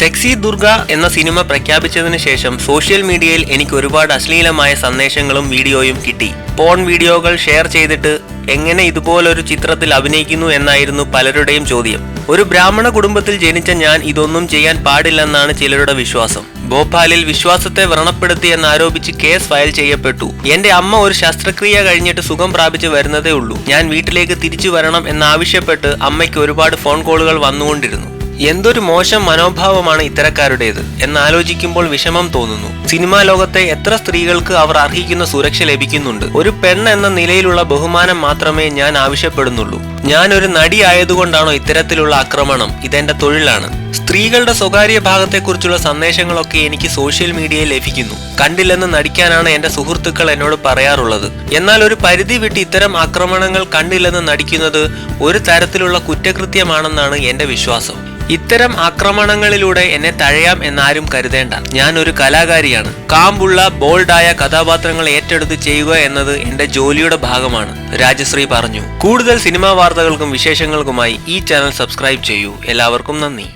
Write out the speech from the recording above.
Sexy Durga എന്ന cinema പ്രഖ്യാപിച്ചതിന് ശേഷം സോഷ്യൽ മീഡിയയിൽ എനിക്ക് ഒരുപാട് അശ്ലീലമായ സന്ദേശങ്ങളും വീഡിയോയും കിട്ടി. പോൺ വീഡിയോകൾ ഷെയർ ചെയ്തിട്ട് എങ്ങനെ ഇതുപോലൊരു ചിത്രത്തിൽ അഭിനയിക്കുന്നു എന്നായിരുന്നു പലരുടെയും ചോദ്യം. ഒരു ബ്രാഹ്മണ കുടുംബത്തിൽ ജനിച്ച ഞാൻ ഇതൊന്നും ചെയ്യാൻ പാടില്ലെന്നാണ് ചിലരുടെ വിശ്വാസം. ഭോപ്പാലിൽ വിശ്വാസത്തെ വ്രണപ്പെടുത്തി എന്നാരോപിച്ച് കേസ് ഫയൽ ചെയ്യപ്പെട്ടു. എന്റെ അമ്മ ഒരു ശസ്ത്രക്രിയ കഴിഞ്ഞിട്ട് സുഖം പ്രാപിച്ചു വരുന്നതേ ഉള്ളൂ. ഞാൻ വീട്ടിലേക്ക് തിരിച്ചു വരണം എന്നാവശ്യപ്പെട്ട് അമ്മയ്ക്ക് ഒരുപാട് ഫോൺ കോളുകൾ വന്നുകൊണ്ടിരുന്നു. എന്തൊരു മോശം മനോഭാവമാണ് ഇത്തരക്കാരുടേത് എന്നാലോചിക്കുമ്പോൾ വിഷമം തോന്നുന്നു. സിനിമാ ലോകത്തെ എത്ര സ്ത്രീകൾക്ക് അവർ അർഹിക്കുന്ന സുരക്ഷ ലഭിക്കുന്നുണ്ട്. ഒരു പെണ്ണ് എന്ന നിലയിലുള്ള ബഹുമാനം മാത്രമേ ഞാൻ ആവശ്യപ്പെടുന്നുള്ളൂ. ഞാൻ ഒരു നടി ആയതുകൊണ്ടാണോ ഇത്തരത്തിലുള്ള ആക്രമണം? ഇതെന്റെ തൊഴിലാണ്. സ്ത്രീകളുടെ സ്വകാര്യ ഭാഗത്തെക്കുറിച്ചുള്ള സന്ദേശങ്ങളൊക്കെ എനിക്ക് സോഷ്യൽ മീഡിയയിൽ ലഭിക്കുന്നു. കണ്ടില്ലെന്ന് നടിക്കാനാണ് എന്റെ സുഹൃത്തുക്കൾ എന്നോട് പറയാറുള്ളത്. എന്നാൽ ഒരു പരിധി വിട്ട് ഇത്തരം ആക്രമണങ്ങൾ കണ്ടില്ലെന്ന് നടിക്കുന്നത് ഒരു തരത്തിലുള്ള കുറ്റകൃത്യമാണെന്നാണ് എന്റെ വിശ്വാസം. ഇത്തരം ആക്രമണങ്ങളിലൂടെ എന്നെ തഴയാം എന്നാരും കരുതേണ്ട. ഞാൻ ഒരു കലാകാരിയാണ്. കാമ്പുള്ള ബോൾഡായ കഥാപാത്രങ്ങൾ ഏറ്റെടുത്ത് ചെയ്യുക എന്നത് എന്റെ ജോലിയുടെ ഭാഗമാണ് രാജശ്രീ പറഞ്ഞു. കൂടുതൽ സിനിമാ വാർത്തകൾക്കും വിശേഷങ്ങൾക്കുമായി ഈ ചാനൽ സബ്സ്ക്രൈബ് ചെയ്യൂ. എല്ലാവർക്കും നന്ദി.